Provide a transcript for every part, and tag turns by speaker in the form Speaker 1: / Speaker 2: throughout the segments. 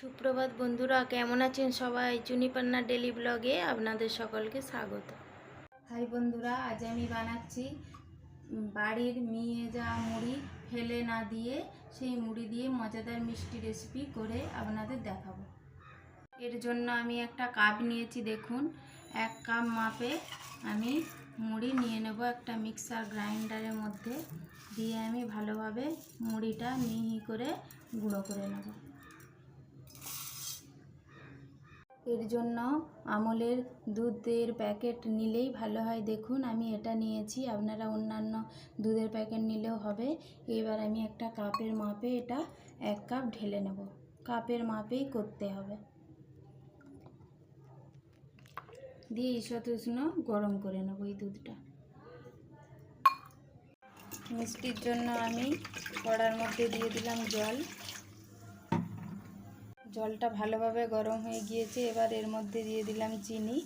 Speaker 1: সুপ্রভাত বন্ধুরা, কেমন আছেন সবাই? চুনিপান্না ডেলি ব্লগে আপনাদের সকলকে স্বাগত। হাই বন্ধুরা, আজ আমি বানাচ্ছি বাড়ির মিয়ে যা মুড়ি ফেলে না দিয়ে, সেই মুড়ি দিয়ে মজাদার মিষ্টি রেসিপি করে আপনাদের দেখাবো। এর জন্য আমি একটা কাপ নিয়েছি, দেখুন। এক কাপ মাপে আমি মুড়ি নিয়ে নেব একটা মিক্সার গ্রাইন্ডারের মধ্যে। দিয়ে আমি ভালোভাবে মুড়িটা মিহি করে গুঁড়ো করে নেব। এর জন্য আমলের দুধের প্যাকেট নিলেই ভালো হয়। দেখুন, আমি এটা নিয়েছি। আপনারা অন্যান্য দুধের প্যাকেট নিলেও হবে। এবার আমি একটা কাপের মাপে এটা এক কাপ ঢেলে নেব। কাপের মাপেই করতে হবে। দিয়ে ঈষৎ উষ্ণ গরম করে নেব এই দুধটা। মিষ্টির জন্য আমি কড়ার মধ্যে দিয়ে দিলাম জল। জলটা ভালোভাবে গরম হয়ে গিয়েছে। এবার এর মধ্যে দিয়ে দিলাম চিনি।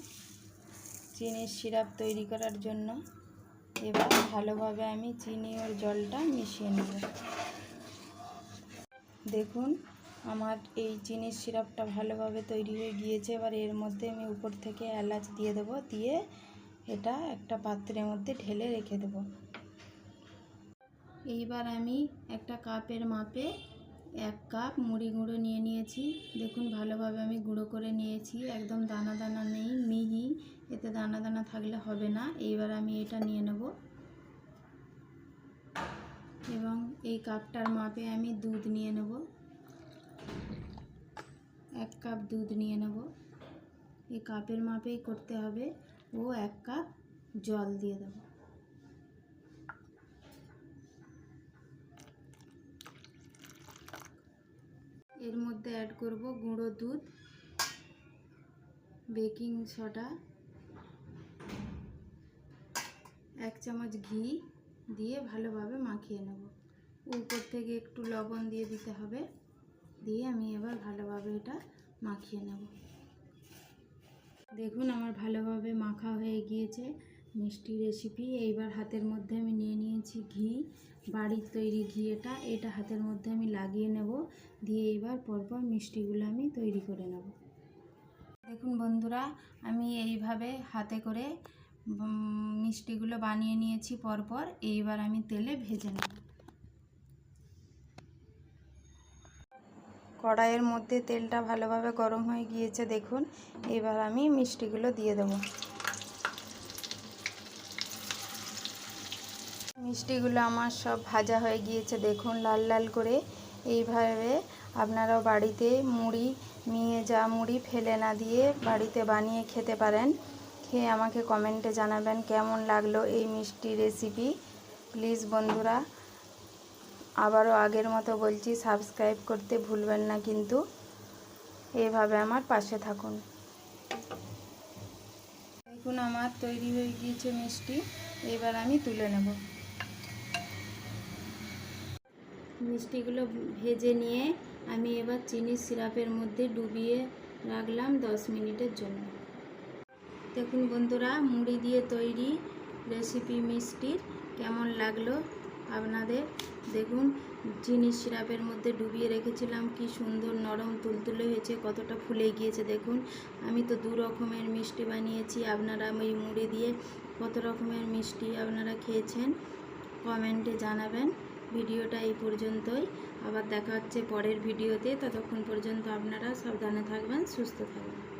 Speaker 1: চিনির সিরাপ তৈরি করার জন্য। এবার ভালোভাবে আমি চিনি ওর জলটা মিশিয়ে নেব। দেখুন, আমার এই চিনির সিরাপটা ভালোভাবে তৈরি হয়ে গিয়েছে। এবার এর মধ্যে আমি উপর থেকে এলাচ দিয়ে দেব। দিয়ে এটা একটা পাত্রের মধ্যে ঢেলে রেখে দেব। এইবার আমি একটা কাপের মাপে এক কাপ মুড়ি গুঁড়ো নিয়ে নিয়েছি। দেখুন, ভালোভাবে আমি গুঁড়ো করে নিয়েছি। একদম দানা দানা নেই, মিহি। এতে দানা দানা থাকলে হবে না। এইবার আমি এটা নিয়ে নেব। এবং এই কাপটার মাপে আমি দুধ নিয়ে নেব। এক কাপ দুধ নিয়ে নেব। এই কাপের মাপেই করতে হবে। ও এক কাপ জল দিয়ে দেবো এর মধ্যে অ্যাড করব গুঁড়ো দুধ বেকিং সোডা এক চামচ ঘি দিয়ে ভালোভাবে মাখিয়ে নেব। উপর থেকে একটু লবণ দিয়ে দিতে হবে, দিয়ে আমি এবার ভালোভাবে এটা মাখিয়ে নেব। দেখুন আমার ভালোভাবে মাখা হয়ে গিয়েছে। মিষ্টি রেসিপি এইবার হাতের মধ্যে আমি নিয়ে নিয়েছি ঘি। বাড়ির তৈরি ঘি এটা এটা হাতের মধ্যে আমি লাগিয়ে নেব। দিয়ে এইবার পরপর মিষ্টিগুলো আমি তৈরি করে নেব। দেখুন বন্ধুরা, আমি এইভাবে হাতে করে মিষ্টিগুলো বানিয়ে নিয়েছি পরপর। এইবার আমি তেলে ভেজে নেব। কড়াইয়ের মধ্যে তেলটা ভালোভাবে গরম হয়ে গিয়েছে, দেখুন। এবার আমি মিষ্টিগুলো দিয়ে দেবো। মিষ্টিগুলো আমার সব ভাজা হয়ে গিয়েছে, দেখুন লাল লাল করে। এইভাবে আপনারাও বাড়িতে মুড়ি নিয়ে যা মুড়ি ফেলে না দিয়ে বাড়িতে বানিয়ে খেতে পারেন। খেয়ে আমাকে কমেন্টে জানাবেন কেমন লাগল এই মিষ্টি রেসিপি। প্লিজ বন্ধুরা, আবারও আগের মতো বলছি, সাবস্ক্রাইব করতে ভুলবেন না কিন্তু। এইভাবে আমার পাশে থাকুন। দেখুন, আমার তৈরি হয়ে গিয়েছে মিষ্টি। এবার আমি তুলে নেব। মিষ্টিগুলো ভেজে নিয়ে আমি এবার চিনির সিরাপের মধ্যে ডুবিয়ে রাখলাম দশ মিনিটের জন্য। দেখুন বন্ধুরা, মুড়ি দিয়ে তৈরি রেসিপি মিষ্টির কেমন লাগল আপনাদের দেখুন। চিনির সিরাপের মধ্যে ডুবিয়ে রেখেছিলাম, কি সুন্দর নরম তুলতুলে হয়েছে, কতটা ফুলে গিয়েছে দেখুন। আমি তো দু রকমের মিষ্টি বানিয়েছি, আপনারা ওই মুড়ি দিয়ে কত রকমের মিষ্টি আপনারা খেয়েছেন, কমেন্টে জানাবেন। ভিডিওটা এই পর্যন্তই। আবার দেখা হচ্ছে পরের ভিডিওতে। ততক্ষণ পর্যন্ত আপনারা সাবধানে থাকবেন, সুস্থ থাকবেন।